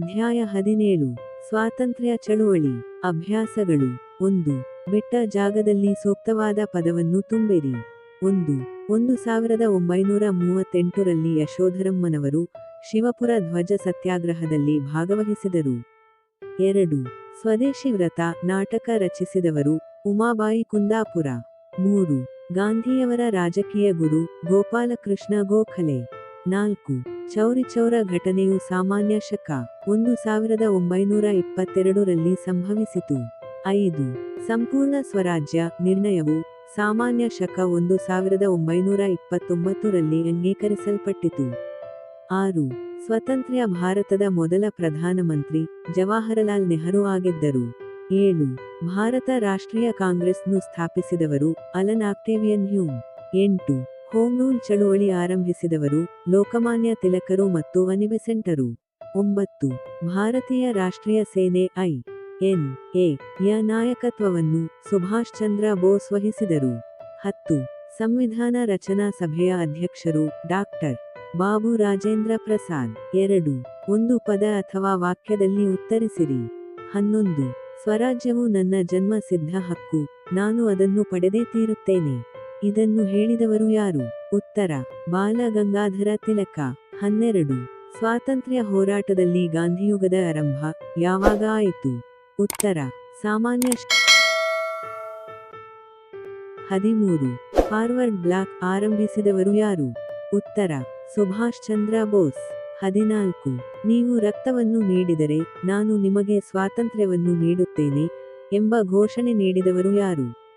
ಅಧ್ಯಾಯ ಹದಿನೇಳು. ಸ್ವಾತಂತ್ರ್ಯ ಚಳುವಳಿ. ಅಭ್ಯಾಸಗಳು. ಒಂದು. ಬಿಟ್ಟ ಜಾಗದಲ್ಲಿ ಸೂಕ್ತವಾದ ಪದವನ್ನು ತುಂಬಿರಿ. ಒಂದು. ಒಂದು ಸಾವಿರದ ಒಂಬೈನೂರ ಮೂವತ್ತೆಂಟರಲ್ಲಿ ಯಶೋಧರಮ್ಮನವರು ಶಿವಪುರ ಧ್ವಜ ಸತ್ಯಾಗ್ರಹದಲ್ಲಿ ಭಾಗವಹಿಸಿದರು. ಎರಡು. ಸ್ವದೇಶಿ ವ್ರತ, ನಾಟಕ ರಚಿಸಿದವರು ಉಮಾಬಾಯಿ ಕುಂದಾಪುರ. ಮೂರು. ಗಾಂಧಿಯವರ ರಾಜಕೀಯ ಗುರು ಗೋಪಾಲಕೃಷ್ಣ ಗೋಖಲೆ. ನಾಲ್ಕು. ಚೌರಿಚೌರ ಘಟನೆಯು ಸಾಮಾನ್ಯ ಶಕ. ಒಂದು ಸಾವಿರದ ಒಂಬೈನೂರ ಇಪ್ಪತ್ತೆರಡರಲ್ಲಿ ಸಂಭವಿಸಿತು. ಐದು. ಸಂಪೂರ್ಣ ಸ್ವರಾಜ್ಯ ನಿರ್ಣಯವು ಸಾಮಾನ್ಯ ಶಕ ಒಂದು ಸಾವಿರದ ಒಂಬೈನೂರ ಇಪ್ಪತ್ತೊಂಬತ್ತರಲ್ಲಿ ಅಂಗೀಕರಿಸಲ್ಪಟ್ಟಿತು. ಆರು. ಸ್ವತಂತ್ರ ಭಾರತದ ಮೊದಲ ಪ್ರಧಾನಮಂತ್ರಿ ಜವಾಹರಲಾಲ್ ನೆಹರು ಆಗಿದ್ದರು. ಏಳು. ಭಾರತ ರಾಷ್ಟ್ರೀಯ ಕಾಂಗ್ರೆಸ್ನು ಸ್ಥಾಪಿಸಿದವರು ಅಲನ್ ಆಕ್ಟೇವಿಯನ್ ಹ್ಯೂಮ್. ಎಂಟು. ಹೋಮ್ ರೂಲ್ ಚಳುವಳಿ ಆರಂಭಿಸಿದವರು ಲೋಕಮಾನ್ಯ ತಿಲಕರು ಮತ್ತು ಅನಿಬೆಸೆಂಟರು. ಒಂಬತ್ತು. ಭಾರತೀಯ ರಾಷ್ಟ್ರೀಯ ಸೇನೆ ಐ. ಎನ್. ಎ. ಯ ನಾಯಕತ್ವವನ್ನು ಸುಭಾಷ್ ಚಂದ್ರ ಬೋಸ್ ವಹಿಸಿದರು. ಹತ್ತು. ಸಂವಿಧಾನ ರಚನಾ ಸಭೆಯ ಅಧ್ಯಕ್ಷರು ಡಾಕ್ಟರ್ ಬಾಬು ರಾಜೇಂದ್ರ ಪ್ರಸಾದ್. ಎರಡು. ಒಂದು ಪದ ಅಥವಾ ವಾಕ್ಯದಲ್ಲಿ ಉತ್ತರಿಸಿರಿ. ಹನ್ನೊಂದು. ಸ್ವರಾಜ್ಯವು ನನ್ನ ಜನ್ಮ ಸಿದ್ಧ ಹಕ್ಕು. ನಾನು ಅದನ್ನು ಪಡೆದೇ ತೀರುತ್ತೇನೆ. ಇದನ್ನು ಹೇಳಿದವರು ಯಾರು? ಉತ್ತರ ಬಾಲ ಗಂಗಾಧರ ತಿಲಕ. ಹನ್ನೆರಡು, ಸ್ವಾತಂತ್ರ್ಯ ಹೋರಾಟದಲ್ಲಿ ಗಾಂಧಿಯುಗದ ಆರಂಭ, ಯಾವಾಗ ಆಯಿತು? ಉತ್ತರ, ಸಾಮಾನ್ಯ ಹದಿಮೂರು, ಫಾರ್ವರ್ಡ್ ಬ್ಲಾಕ್ ಆರಂಭಿಸಿದವರು ಯಾರು? ಉತ್ತರ, ಸುಭಾಷ್ ಚಂದ್ರ ಬೋಸ್. ಹದಿನಾಲ್ಕು, ನೀವು ರಕ್ತವನ್ನು ನೀಡಿದರೆ ನಾನು ನಿಮಗೆ ಸ್ವಾತಂತ್ರ್ಯವನ್ನು ನೀಡುತ್ತೇನೆ ಎಂಬ ಘೋಷಣೆ ನೀಡಿದವರು ಯಾರು?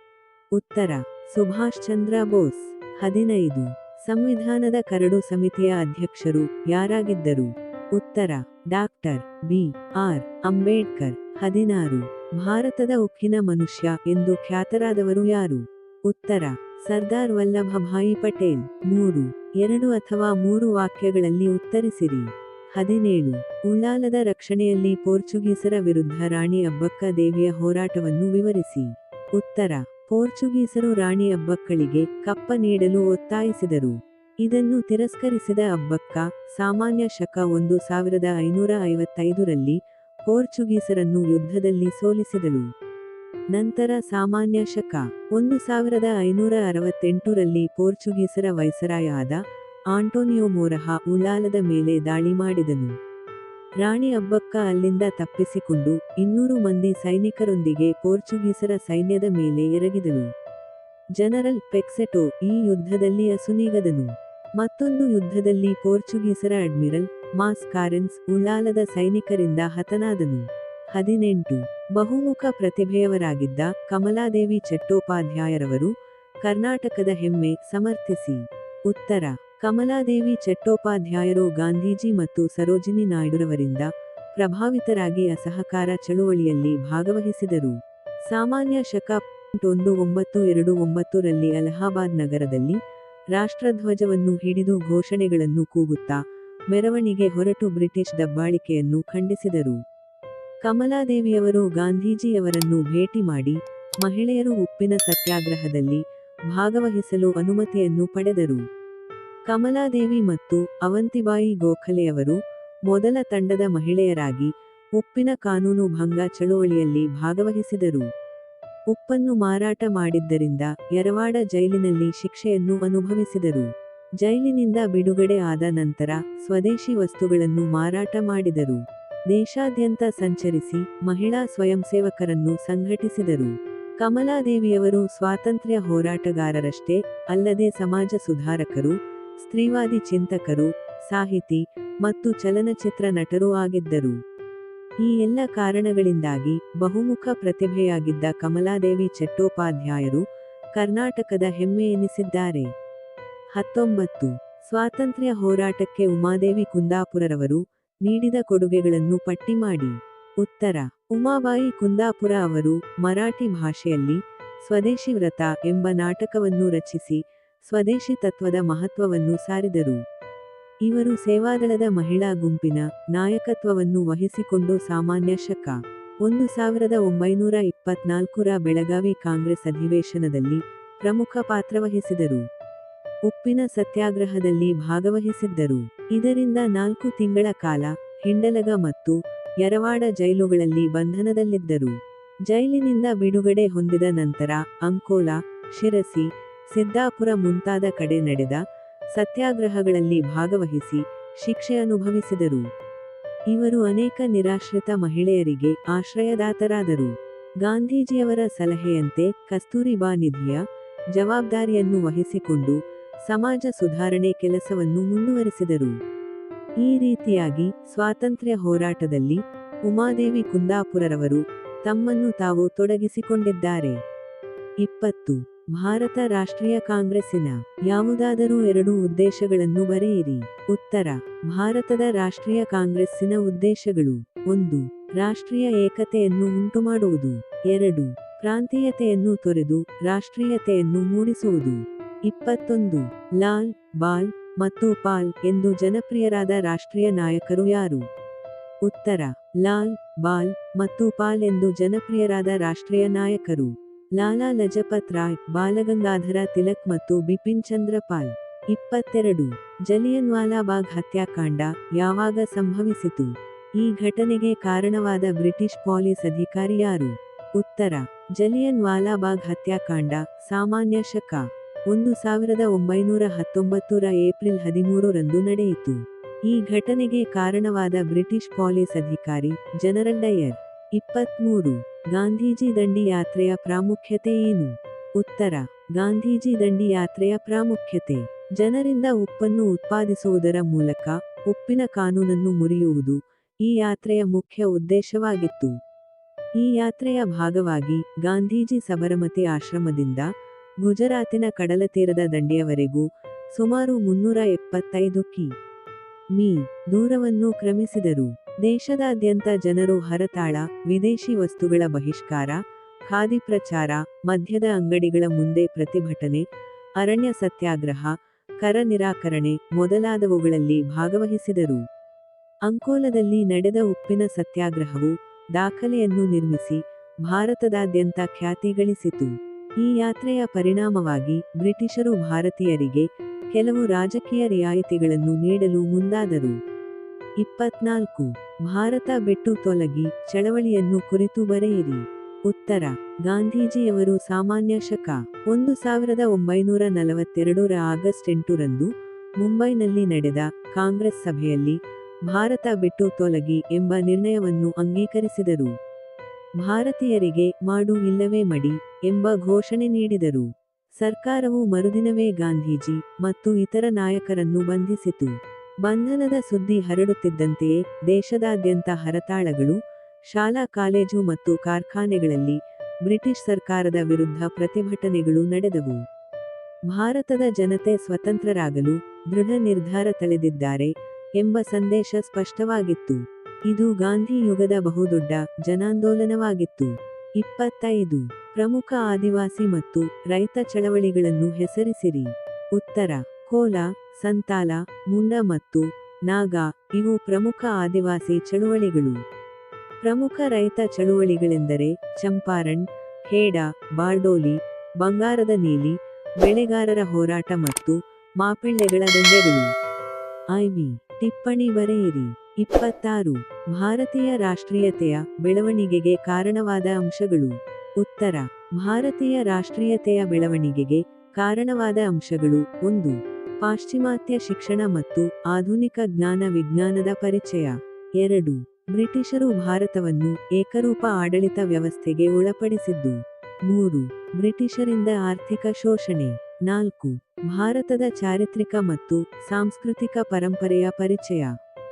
ಉತ್ತರ, ಸುಭಾಷ್ ಚಂದ್ರ ಬೋಸ್, ಹದಿನೈದು, ಸಂವಿಧಾನದ ಕರಡು ಸಮಿತಿಯ ಅಧ್ಯಕ್ಷರು ಯಾರಾಗಿದ್ದರು? ಉತ್ತರ, ಡಾಕ್ಟರ್ ಬಿ. ಆರ್. ಅಂಬೇಡ್ಕರ್, ಹದಿನಾರು, ಭಾರತದ ಉಕ್ಕಿನ ಮನುಷ್ಯ ಎಂದು ಖ್ಯಾತರಾದವರು ಯಾರು? ಉತ್ತರ, ಸರ್ದಾರ್ ವಲ್ಲಭಭಾಯಿ ಪಟೇಲ್, ಮೂರು, ಎರಡು ಅಥವಾ ಮೂರು ವಾಕ್ಯಗಳಲ್ಲಿ ಉತ್ತರಿಸಿರಿ. ಹದಿನೇಳು, ಉಳ್ಳಾಲದ ರಕ್ಷಣೆಯಲ್ಲಿ ಪೋರ್ಚುಗೀಸರ ವಿರುದ್ಧ ರಾಣಿ ಅಬ್ಬಕ್ಕ ದೇವಿಯ ಹೋರಾಟವನ್ನು ವಿವರಿಸಿ. ಉತ್ತರ ಪೋರ್ಚುಗೀಸರು ರಾಣಿ ಅಬ್ಬಕ್ಕಳಿಗೆ ಕಪ್ಪ ನೀಡಲು ಒತ್ತಾಯಿಸಿದರು. ಇದನ್ನು ತಿರಸ್ಕರಿಸಿದ ಅಬ್ಬಕ್ಕ, ಸಾಮಾನ್ಯ ಶಕ ಒಂದು ಸಾವಿರದ ಐನೂರ ಐವತ್ತೈದರಲ್ಲಿ ಪೋರ್ಚುಗೀಸರನ್ನು ಯುದ್ಧದಲ್ಲಿ ಸೋಲಿಸಿದಳು. ನಂತರ ಸಾಮಾನ್ಯ ಶಕ ಒಂದು ಸಾವಿರದ ಐನೂರ ಅರವತ್ತೆಂಟರಲ್ಲಿ ಪೋರ್ಚುಗೀಸರ ವೈಸರಾಯ ಆದ ಆಂಟೋನಿಯೋ ಮೋರಹ ಉಳ್ಳಾಲದ ಮೇಲೆ ದಾಳಿ ಮಾಡಿದನು. ರಾಣಿ ಅಬ್ಬಕ್ಕ ಅಲ್ಲಿಂದ ತಪ್ಪಿಸಿಕೊಂಡು ಇನ್ನೂರು ಮಂದಿ ಸೈನಿಕರೊಂದಿಗೆ ಪೋರ್ಚುಗೀಸರ ಸೈನ್ಯದ ಮೇಲೆ ಎರಗಿದನು. ಜನರಲ್ ಪೆಕ್ಸೆಟೋ ಈ ಯುದ್ಧದಲ್ಲಿ ಅಸುನೀಗದನು. ಮತ್ತೊಂದು ಯುದ್ಧದಲ್ಲಿ ಪೋರ್ಚುಗೀಸರ ಅಡ್ಮಿರಲ್ ಮಾಸ್ ಕಾರೆನ್ಸ್ ಉಳ್ಳಾಲದ ಸೈನಿಕರಿಂದ ಹತನಾದನು. ಹದಿನೆಂಟು. ಬಹುಮುಖ ಪ್ರತಿಭೆಯವರಾಗಿದ್ದ ಕಮಲಾದೇವಿ ಚಟ್ಟೋಪಾಧ್ಯಾಯರವರು ಕರ್ನಾಟಕದ ಹೆಮ್ಮೆ ಸಮರ್ಥಿಸಿ. ಉತ್ತರ. ಕಮಲಾದೇವಿ ಚಟ್ಟೋಪಾಧ್ಯಾಯರು ಗಾಂಧೀಜಿ ಮತ್ತು ಸರೋಜಿನಿ ನಾಯ್ಡುರವರಿಂದ ಪ್ರಭಾವಿತರಾಗಿ ಅಸಹಕಾರ ಚಳುವಳಿಯಲ್ಲಿ ಭಾಗವಹಿಸಿದರು. ಸಾಮಾನ್ಯ ಶಕ ಒಂದು ಒಂಬತ್ತು ಎರಡು ಒಂಬತ್ತರಲ್ಲಿ ಅಲಹಾಬಾದ್ ನಗರದಲ್ಲಿ ರಾಷ್ಟ್ರಧ್ವಜವನ್ನು ಹಿಡಿದು ಘೋಷಣೆಗಳನ್ನು ಕೂಗುತ್ತಾ ಮೆರವಣಿಗೆ ಹೊರಟು ಬ್ರಿಟಿಷ್ ದಬ್ಬಾಳಿಕೆಯನ್ನು ಖಂಡಿಸಿದರು. ಕಮಲಾದೇವಿಯವರು ಗಾಂಧೀಜಿಯವರನ್ನು ಭೇಟಿ ಮಾಡಿ ಮಹಿಳೆಯರು ಉಪ್ಪಿನ ಸತ್ಯಾಗ್ರಹದಲ್ಲಿ ಭಾಗವಹಿಸಲು ಅನುಮತಿಯನ್ನು ಪಡೆದರು. ಕಮಲಾದೇವಿ ಮತ್ತು ಅವಂತಿಬಾಯಿ ಗೋಖಲೆಯವರು ಮೊದಲ ತಂಡದ ಮಹಿಳೆಯರಾಗಿ ಉಪ್ಪಿನ ಕಾನೂನು ಭಂಗ ಚಳುವಳಿಯಲ್ಲಿ ಭಾಗವಹಿಸಿದರು. ಉಪ್ಪನ್ನು ಮಾರಾಟ ಮಾಡಿದ್ದರಿಂದ ಯರವಾಡ ಜೈಲಿನಲ್ಲಿ ಶಿಕ್ಷೆಯನ್ನು ಅನುಭವಿಸಿದರು. ಜೈಲಿನಿಂದ ಬಿಡುಗಡೆ ಆದ ನಂತರ ಸ್ವದೇಶಿ ವಸ್ತುಗಳನ್ನು ಮಾರಾಟ ಮಾಡಿದರು. ದೇಶಾದ್ಯಂತ ಸಂಚರಿಸಿ ಮಹಿಳಾ ಸ್ವಯಂಸೇವಕರನ್ನು ಸಂಘಟಿಸಿದರು. ಕಮಲಾದೇವಿಯವರು ಸ್ವಾತಂತ್ರ್ಯ ಹೋರಾಟಗಾರರಷ್ಟೇ ಅಲ್ಲದೆ ಸಮಾಜ ಸುಧಾರಕರು ಸ್ತ್ರೀವಾದಿ ಚಿಂತಕರು, ಸಾಹಿತಿ ಮತ್ತು ಚಲನಚಿತ್ರ ನಟರೂ ಆಗಿದ್ದರು. ಈ ಎಲ್ಲ ಕಾರಣಗಳಿಂದಾಗಿ ಬಹುಮುಖ ಪ್ರತಿಭೆಯಾಗಿದ್ದ ಕಮಲಾದೇವಿ ಚಟ್ಟೋಪಾಧ್ಯಾಯರು ಕರ್ನಾಟಕದ ಹೆಮ್ಮೆ ಎನಿಸಿದ್ದಾರೆ. ಹತ್ತೊಂಬತ್ತು. ಸ್ವಾತಂತ್ರ್ಯ ಹೋರಾಟಕ್ಕೆ ಉಮಾದೇವಿ ಕುಂದಾಪುರರವರು ನೀಡಿದ ಕೊಡುಗೆಗಳನ್ನು ಪಟ್ಟಿ ಮಾಡಿ. ಉತ್ತರ. ಉಮಾಬಾಯಿ ಕುಂದಾಪುರ ಅವರು ಮರಾಠಿ ಭಾಷೆಯಲ್ಲಿ ಸ್ವದೇಶಿ ವ್ರತ ಎಂಬ ನಾಟಕವನ್ನು ರಚಿಸಿ ಸ್ವದೇಶಿ ತತ್ವದ ಮಹತ್ವವನ್ನು ಸಾರಿದರು. ಇವರು ಸೇವಾದಳದ ಮಹಿಳಾ ಗುಂಪಿನ ನಾಯಕತ್ವವನ್ನು ವಹಿಸಿಕೊಂಡು ಸಾಮಾನ್ಯ ಶಕ. ಒಂದು ಸಾವಿರದ ಒಂಬೈನೂರ ಇಪ್ಪತ್ನಾಲ್ಕರ ಬೆಳಗಾವಿ ಕಾಂಗ್ರೆಸ್ ಅಧಿವೇಶನದಲ್ಲಿ ಪ್ರಮುಖ ಪಾತ್ರವಹಿಸಿದರು ಉಪ್ಪಿನ ಸತ್ಯಾಗ್ರಹದಲ್ಲಿ ಭಾಗವಹಿಸಿದ್ದರು. ಇದರಿಂದ ನಾಲ್ಕು ತಿಂಗಳ ಕಾಲ ಹಿಂಡಲಗ ಮತ್ತು ಯರವಾಡ ಜೈಲುಗಳಲ್ಲಿ ಬಂಧನದಲ್ಲಿದ್ದರು. ಜೈಲಿನಿಂದ ಬಿಡುಗಡೆ ಹೊಂದಿದ ನಂತರ ಅಂಕೋಲಾ, ಶಿರಸಿ ಸಿದ್ದಾಪುರ ಮುಂತಾದ ಕಡೆ ನಡೆದ ಸತ್ಯಾಗ್ರಹಗಳಲ್ಲಿ ಭಾಗವಹಿಸಿ ಶಿಕ್ಷೆ ಅನುಭವಿಸಿದರು. ಇವರು ಅನೇಕ ನಿರಾಶ್ರಿತ ಮಹಿಳೆಯರಿಗೆ ಆಶ್ರಯದಾತರಾದರು. ಗಾಂಧೀಜಿಯವರ ಸಲಹೆಯಂತೆ ಕಸ್ತೂರಿಬಾ ನಿಧಿಯ ಜವಾಬ್ದಾರಿಯನ್ನು ವಹಿಸಿಕೊಂಡು ಸಮಾಜ ಸುಧಾರಣೆ ಕೆಲಸವನ್ನು ಮುಂದುವರೆಸಿದರು. ಈ ರೀತಿಯಾಗಿ ಸ್ವಾತಂತ್ರ್ಯ ಹೋರಾಟದಲ್ಲಿ ಉಮಾದೇವಿ ಕುಂದಾಪುರರವರು ತಮ್ಮನ್ನು ತಾವು ತೊಡಗಿಸಿಕೊಂಡಿದ್ದಾರೆ. ಇಪ್ಪತ್ತು ಭಾರತ ರಾಷ್ಟ್ರೀಯ ಕಾಂಗ್ರೆಸ್ಸಿನ ಯಾವುದಾದರೂ ಎರಡು ಉದ್ದೇಶಗಳನ್ನು ಬರೆಯಿರಿ. ಉತ್ತರ, ಭಾರತದ ರಾಷ್ಟ್ರೀಯ ಕಾಂಗ್ರೆಸ್ಸಿನ ಉದ್ದೇಶಗಳು. ಒಂದು, ರಾಷ್ಟ್ರೀಯ ಏಕತೆಯನ್ನು ಉಂಟುಮಾಡುವುದು. ಎರಡು, ಪ್ರಾಂತೀಯತೆಯನ್ನು ತೊರೆದು ರಾಷ್ಟ್ರೀಯತೆಯನ್ನು ಮೂಡಿಸುವುದು. ಇಪ್ಪತ್ತೊಂದು, ಲಾಲ್, ಬಾಲ್ ಮತ್ತು ಪಾಲ್ ಎಂದು ಜನಪ್ರಿಯರಾದ ರಾಷ್ಟ್ರೀಯ ನಾಯಕರು ಯಾರು? ಉತ್ತರ, ಲಾಲ್, ಬಾಲ್ ಮತ್ತು ಪಾಲ್ ಎಂದು ಜನಪ್ರಿಯರಾದ ರಾಷ್ಟ್ರೀಯ ನಾಯಕರು. ಲಾಲಾ ಲಜಪತ್ ರಾಯ್, ಬಾಲಗಂಗಾಧರ ತಿಲಕ್ ಮತ್ತು ಬಿಪಿನ್ ಚಂದ್ರ ಪಾಲ್. ಇಪ್ಪತ್ತೆರಡು. ಜಲಿಯನ್ವಾಲಾಬಾಗ್ ಹತ್ಯಾಕಾಂಡ ಯಾವಾಗ ಸಂಭವಿಸಿತು? ಈ ಘಟನೆಗೆ ಕಾರಣವಾದ ಬ್ರಿಟಿಷ್ ಪೊಲೀಸ್ ಅಧಿಕಾರಿ ಯಾರು? ಉತ್ತರ. ಜಲಿಯನ್ ವಾಲಾಬಾಗ್ ಹತ್ಯಾಕಾಂಡ ಸಾಮಾನ್ಯ ಶಕ. ಒಂದು ಸಾವಿರದ ಒಂಬೈನೂರ ಹತ್ತೊಂಬತ್ತರ ಏಪ್ರಿಲ್ ಹದಿಮೂರರಂದು ನಡೆಯಿತು. ಈ ಘಟನೆಗೆ ಕಾರಣವಾದ ಬ್ರಿಟಿಷ್ ಪೊಲೀಸ್ ಅಧಿಕಾರಿ ಜನರಲ್ ಡಯರ್. ಇಪ್ಪತ್ಮೂರು. ಗಾಂಧೀಜಿ ದಂಡಿ ಯಾತ್ರೆಯ ಪ್ರಾಮುಖ್ಯತೆ ಏನು? ಉತ್ತರ. ಗಾಂಧೀಜಿ ದಂಡಿ ಯಾತ್ರೆಯ ಪ್ರಾಮುಖ್ಯತೆ. ಜನರಿಂದ ಉಪ್ಪನ್ನು ಉತ್ಪಾದಿಸುವುದರ ಮೂಲಕ ಉಪ್ಪಿನ ಕಾನೂನನ್ನು ಮುರಿಯುವುದು ಈ ಯಾತ್ರೆಯ ಮುಖ್ಯ ಉದ್ದೇಶವಾಗಿತ್ತು. ಈ ಯಾತ್ರೆಯ ಭಾಗವಾಗಿ ಗಾಂಧೀಜಿ ಸಬರಮತಿ ಆಶ್ರಮದಿಂದ ಗುಜರಾತಿನ ಕಡಲತೀರದ ದಂಡಿಯವರೆಗೂ ಸುಮಾರು ಮುನ್ನೂರ ಎಪ್ಪತ್ತೈದು ಕಿ. ಮೀ. ದೂರವನ್ನು ಕ್ರಮಿಸಿದರು. ದೇಶದಾದ್ಯಂತ ಜನರು ಹರತಾಳ, ವಿದೇಶಿ ವಸ್ತುಗಳ ಬಹಿಷ್ಕಾರ, ಖಾದಿ ಪ್ರಚಾರ, ಮದ್ಯದ ಅಂಗಡಿಗಳ ಮುಂದೆ ಪ್ರತಿಭಟನೆ, ಅರಣ್ಯ ಸತ್ಯಾಗ್ರಹ, ಕರ ನಿರಾಕರಣೆ ಮೊದಲಾದವುಗಳಲ್ಲಿ ಭಾಗವಹಿಸಿದರು. ಅಂಕೋಲದಲ್ಲಿ ನಡೆದ ಉಪ್ಪಿನ ಸತ್ಯಾಗ್ರಹವು ದಾಖಲೆಯನ್ನು ನಿರ್ಮಿಸಿ ಭಾರತದಾದ್ಯಂತ ಖ್ಯಾತಿ ಗಳಿಸಿತು ಈ ಯಾತ್ರೆಯ ಪರಿಣಾಮವಾಗಿ ಬ್ರಿಟಿಷರು ಭಾರತೀಯರಿಗೆ ಕೆಲವು ರಾಜಕೀಯ ರಿಯಾಯಿತಿಗಳನ್ನು ನೀಡಲು ಮುಂದಾದರು. ಇಪ್ಪತ್ನಾಲ್ಕು. ಭಾರತ ಬಿಟ್ಟು ತೊಲಗಿ ಚಳವಳಿಯನ್ನು ಕುರಿತು ಬರೆಯಿರಿ. ಉತ್ತರ. ಗಾಂಧೀಜಿಯವರು ಸಾಮಾನ್ಯ ಶಕ. ಒಂದು ಸಾವಿರದ ಒಂಬೈನೂರ ನಲವತ್ತೆರಡರ ಆಗಸ್ಟ್ ಎಂಟರಂದು ಮುಂಬೈನಲ್ಲಿ ನಡೆದ ಕಾಂಗ್ರೆಸ್ ಸಭೆಯಲ್ಲಿ ಭಾರತ ಬಿಟ್ಟು ತೊಲಗಿ ಎಂಬ ನಿರ್ಣಯವನ್ನು ಅಂಗೀಕರಿಸಿದರು. ಭಾರತೀಯರಿಗೆ ಮಾಡು ಇಲ್ಲವೇ ಮಡಿ ಎಂಬ ಘೋಷಣೆ ನೀಡಿದರು. ಸರ್ಕಾರವು ಮರುದಿನವೇ ಗಾಂಧೀಜಿ ಮತ್ತು ಇತರ ನಾಯಕರನ್ನು ಬಂಧಿಸಿತು. ಬಂಧನದ ಸುದ್ದಿ ಹರಡುತ್ತಿದ್ದಂತೆಯೇ ದೇಶದಾದ್ಯಂತ ಹರತಾಳಗಳು, ಶಾಲಾ, ಕಾಲೇಜು ಮತ್ತು ಕಾರ್ಖಾನೆಗಳಲ್ಲಿ ಬ್ರಿಟಿಷ್ ಸರ್ಕಾರದ ವಿರುದ್ಧ ಪ್ರತಿಭಟನೆಗಳು ನಡೆದವು. ಭಾರತದ ಜನತೆ ಸ್ವತಂತ್ರರಾಗಲು ದೃಢ ನಿರ್ಧಾರ ತಳೆದಿದ್ದಾರೆ ಎಂಬ ಸಂದೇಶ ಸ್ಪಷ್ಟವಾಗಿತ್ತು. ಇದು ಗಾಂಧಿ ಯುಗದ ಬಹುದೊಡ್ಡ ಜನಾಂದೋಲನವಾಗಿತ್ತು. ಇಪ್ಪತ್ತೈದು ಪ್ರಮುಖ ಆದಿವಾಸಿ ಮತ್ತು ರೈತ ಚಳವಳಿಗಳನ್ನು ಹೆಸರಿಸಿರಿ. ಉತ್ತರ, ಕೋಲ ಸಂತಾಲ ಮುಂಡ ಮತ್ತು ನಾಗಾ ಇವು ಪ್ರಮುಖ ಆದಿವಾಸಿ ಚಳುವಳಿಗಳು. ಪ್ರಮುಖ ರೈತ ಚಳುವಳಿಗಳೆಂದರೆ ಚಂಪಾರಣ್ ಹೇಡಾ ಬಾರ್ಡೋಲಿ, ಬಂಗಾರದ ನೀಲಿ, ಬೆಳೆಗಾರರ ಹೋರಾಟ ಮತ್ತು ಮಾಪಿಳ್ಳೆಗಳ ದಂಡೆಗಳು ಐವಿ ಟಿಪ್ಪಣಿ ಬರೆಯಿರಿ. ಇಪ್ಪತ್ತಾರು, ಭಾರತೀಯ ರಾಷ್ಟ್ರೀಯತೆಯ ಬೆಳವಣಿಗೆಗೆ ಕಾರಣವಾದ ಅಂಶಗಳು. ಉತ್ತರ, ಭಾರತೀಯ ರಾಷ್ಟ್ರೀಯತೆಯ ಬೆಳವಣಿಗೆಗೆ ಕಾರಣವಾದ ಅಂಶಗಳು. ಒಂದು ಪಾಶ್ಚಿಮಾತ್ಯ ಶಿಕ್ಷಣ ಮತ್ತು ಆಧುನಿಕ ಜ್ಞಾನ ವಿಜ್ಞಾನದ ಪರಿಚಯ. ಎರಡು. ಬ್ರಿಟಿಷರು ಭಾರತವನ್ನು ಏಕರೂಪ ಆಡಳಿತ ವ್ಯವಸ್ಥೆಗೆ ಒಳಪಡಿಸಿದ್ದು. ಮೂರು. ಬ್ರಿಟಿಷರಿಂದ ಆರ್ಥಿಕ ಶೋಷಣೆ. ನಾಲ್ಕು. ಭಾರತದ ಚಾರಿತ್ರಿಕ ಮತ್ತು ಸಾಂಸ್ಕೃತಿಕ ಪರಂಪರೆಯ ಪರಿಚಯ.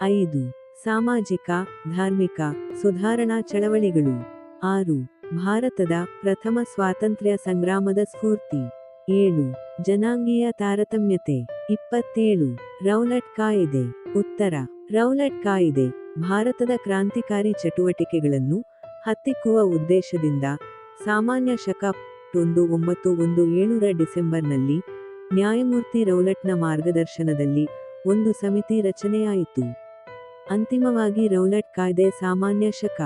ಐದು. ಸಾಮಾಜಿಕ, ಧಾರ್ಮಿಕ ಸುಧಾರಣಾ ಚಳವಳಿಗಳು. ಆರು. ಭಾರತದ ಪ್ರಥಮ ಸ್ವಾತಂತ್ರ್ಯ ಸಂಗ್ರಾಮದ ಸ್ಫೂರ್ತಿ. ಏಳು. ಜನಾಂಗೀಯ ತಾರತಮ್ಯತೆ. ಇಪ್ಪತ್ತೇಳು. ರೌಲಟ್ ಕಾಯಿದೆ. ಉತ್ತರ. ರೌಲಟ್ ಕಾಯಿದೆ. ಭಾರತದ ಕ್ರಾಂತಿಕಾರಿ ಚಟುವಟಿಕೆಗಳನ್ನು ಹತ್ತಿಕ್ಕುವ ಉದ್ದೇಶದಿಂದ ಸಾಮಾನ್ಯ ಶಕ ಒಂದು ಒಂಬತ್ತು ಒಂದು ಏಳರ ಡಿಸೆಂಬರ್ನಲ್ಲಿ ನ್ಯಾಯಮೂರ್ತಿ ರೌಲಟ್ನ ಮಾರ್ಗದರ್ಶನದಲ್ಲಿ ಒಂದು ಸಮಿತಿ ರಚನೆಯಾಯಿತು. ಅಂತಿಮವಾಗಿ ರೌಲಟ್ ಕಾಯ್ದೆ ಸಾಮಾನ್ಯ ಶಕ.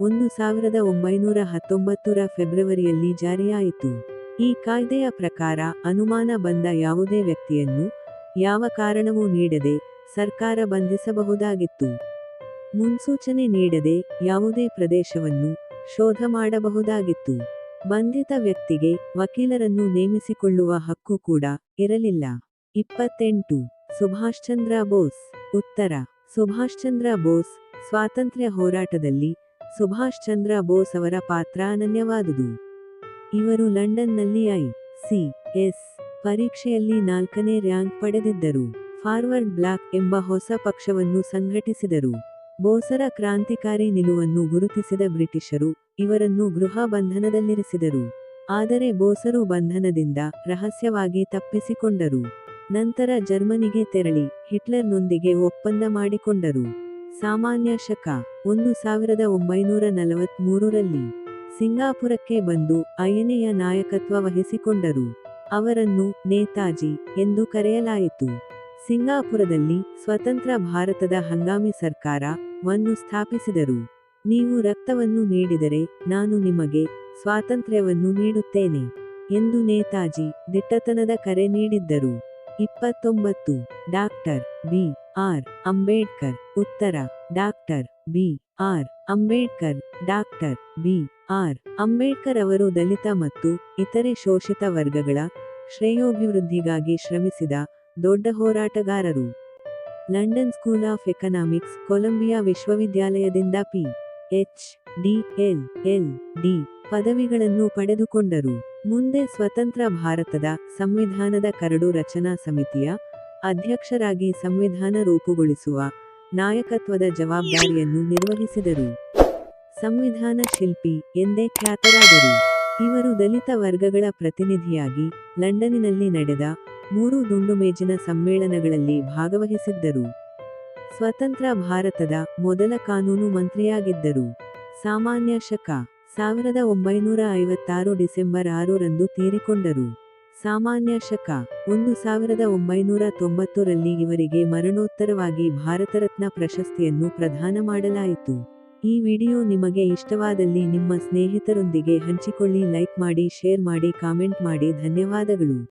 ಒಂದು ಸಾವಿರದ ಒಂಬೈನೂರ ಹತ್ತೊಂಬತ್ತರ ಫೆಬ್ರವರಿಯಲ್ಲಿ ಜಾರಿಯಾಯಿತು. ಈ ಕಾಯ್ದೆಯ ಪ್ರಕಾರ ಅನುಮಾನ ಬಂದ ಯಾವುದೇ ವ್ಯಕ್ತಿಯನ್ನು ಯಾವ ಕಾರಣವೂ ನೀಡದೆ ಸರ್ಕಾರ ಬಂಧಿಸಬಹುದಾಗಿತ್ತು. ಮುನ್ಸೂಚನೆ ನೀಡದೆ ಯಾವುದೇ ಪ್ರದೇಶವನ್ನು ಶೋಧ ಮಾಡಬಹುದಾಗಿತ್ತು. ಬಂಧಿತ ವ್ಯಕ್ತಿಗೆ ವಕೀಲರನ್ನು ನೇಮಿಸಿಕೊಳ್ಳುವ ಹಕ್ಕು ಕೂಡ ಇರಲಿಲ್ಲ. ಇಪ್ಪತ್ತೆಂಟು. ಸುಭಾಷ್ ಚಂದ್ರ ಬೋಸ್. ಉತ್ತರ. ಸುಭಾಷ್ ಚಂದ್ರ ಬೋಸ್ ಸ್ವಾತಂತ್ರ್ಯ ಹೋರಾಟದಲ್ಲಿ ಸುಭಾಷ್ ಚಂದ್ರ ಬೋಸ್ ಅವರ ಪಾತ್ರ ಅನನ್ಯವಾದುದು. ಇವರು ಲಂಡನ್ನಲ್ಲಿ ಐ, ಸಿ, ಎಸ್ ಪರೀಕ್ಷೆಯಲ್ಲಿ ನಾಲ್ಕನೇ ರ್ಯಾಂಕ್ ಪಡೆದಿದ್ದರು. ಫಾರ್ವರ್ಡ್ ಬ್ಲಾಕ್ ಎಂಬ ಹೊಸ ಪಕ್ಷವನ್ನು ಸಂಘಟಿಸಿದರು. ಬೋಸರ ಕ್ರಾಂತಿಕಾರಿ ನಿಲುವನ್ನು ಗುರುತಿಸಿದ ಬ್ರಿಟಿಷರು ಇವರನ್ನು ಗೃಹ ಬಂಧನದಲ್ಲಿರಿಸಿದರು. ಆದರೆ ಬೋಸರು ಬಂಧನದಿಂದ ರಹಸ್ಯವಾಗಿ ತಪ್ಪಿಸಿಕೊಂಡರು. ನಂತರ ಜರ್ಮನಿಗೆ ತೆರಳಿ ಹಿಟ್ಲರ್ನೊಂದಿಗೆ ಒಪ್ಪಂದ ಮಾಡಿಕೊಂಡರು. ಸಾಮಾನ್ಯ ಶಕ, ಒಂದು ಸಾವಿರದ ಒಂಬೈನೂರ ನಲವತ್ಮೂರರಲ್ಲಿ ಸಿಂಗಾಪುರಕ್ಕೆ ಬಂದು ಅಯನೆಯ ನಾಯಕತ್ವ ವಹಿಸಿಕೊಂಡರು. ಅವರನ್ನು ನೇತಾಜಿ ಎಂದು ಕರೆಯಲಾಯಿತು. ಸಿಂಗಾಪುರದಲ್ಲಿ ಸ್ವತಂತ್ರ ಭಾರತದ ಹಂಗಾಮಿ ಸರ್ಕಾರ ವನ್ನು ಸ್ಥಾಪಿಸಿದರು. ನೀವು ರಕ್ತವನ್ನು ನೀಡಿದರೆ ನಾನು ನಿಮಗೆ ಸ್ವಾತಂತ್ರ್ಯವನ್ನು ನೀಡುತ್ತೇನೆ ಎಂದು ನೇತಾಜಿ ದಿಟ್ಟತನದ ಕರೆ ನೀಡಿದ್ದರು. ಇಪ್ಪತ್ತೊಂಬತ್ತು ಡಾಕ್ಟರ್ ಬಿ. ಆರ್. ಅಂಬೇಡ್ಕರ್, ಉತ್ತರ doctor B. R. Ambedkar doctor B. R. Ambedkar ಅವರು ದಲಿತ ಮತ್ತು ಇತರೆ ಶೋಷಿತ ವರ್ಗಗಳ ಶ್ರೇಯೋಭಿವೃದ್ಧಿಗಾಗಿ ಶ್ರಮಿಸಿದ ದೊಡ್ಡ ಹೋರಾಟಗಾರರು. London school of economics, Columbia ವಿಶ್ವವಿದ್ಯಾಲಯದಿಂದ P. H. D. L. L. D. ಪದವಿಗಳನ್ನು ಪಡೆದುಕೊಂಡರು. ಮುಂದೆ ಸ್ವತಂತ್ರ ಭಾರತದ ಸಂವಿಧಾನದ ಕರಡು ರಚನಾ ಸಮಿತಿಯ ಅಧ್ಯಕ್ಷರಾಗಿ ಸಂವಿಧಾನ ರೂಪುಗೊಳಿಸುವ ನಾಯಕತ್ವದ ಜವಾಬ್ದಾರಿಯನ್ನು ನಿರ್ವಹಿಸಿದರು. ಸಂವಿಧಾನ ಶಿಲ್ಪಿ ಎಂದೇ ಖ್ಯಾತರಾದರು. ಇವರು ದಲಿತ ವರ್ಗಗಳ ಪ್ರತಿನಿಧಿಯಾಗಿ ಲಂಡನ್ನಿನಲ್ಲಿ ನಡೆದ ಮೂರು ದುಂಡುಮೇಜಿನ ಸಮ್ಮೇಳನಗಳಲ್ಲಿ ಭಾಗವಹಿಸಿದ್ದರು. ಸ್ವತಂತ್ರ ಭಾರತದ ಮೊದಲ ಕಾನೂನು ಮಂತ್ರಿಯಾಗಿದ್ದರು. ಸಾಮಾನ್ಯ ಶಕ ಸಾವಿರದ ಒಂಬೈನೂರ ಐವತ್ತಾರು ಡಿಸೆಂಬರ್ ಆರರಂದು ತೀರಿಕೊಂಡರು. ಸಾಮಾನ್ಯ ಶಕ ಒಂದು ಸಾವಿರದ ಒಂಬೈನೂರ ತೊಂಬತ್ತರಲ್ಲಿ ಇವರಿಗೆ ಮರಣೋತ್ತರವಾಗಿ ಭಾರತರತ್ನ ಪ್ರಶಸ್ತಿಯನ್ನು ಪ್ರದಾನ ಮಾಡಲಾಯಿತು. ಈ ವಿಡಿಯೋ ನಿಮಗೆ ಇಷ್ಟವಾದಲ್ಲಿ ನಿಮ್ಮ ಸ್ನೇಹಿತರೊಂದಿಗೆ ಹಂಚಿಕೊಳ್ಳಿ ಲೈಕ್ ಮಾಡಿ ಶೇರ್ ಮಾಡಿ ಕಾಮೆಂಟ್ ಮಾಡಿ ಧನ್ಯವಾದಗಳು.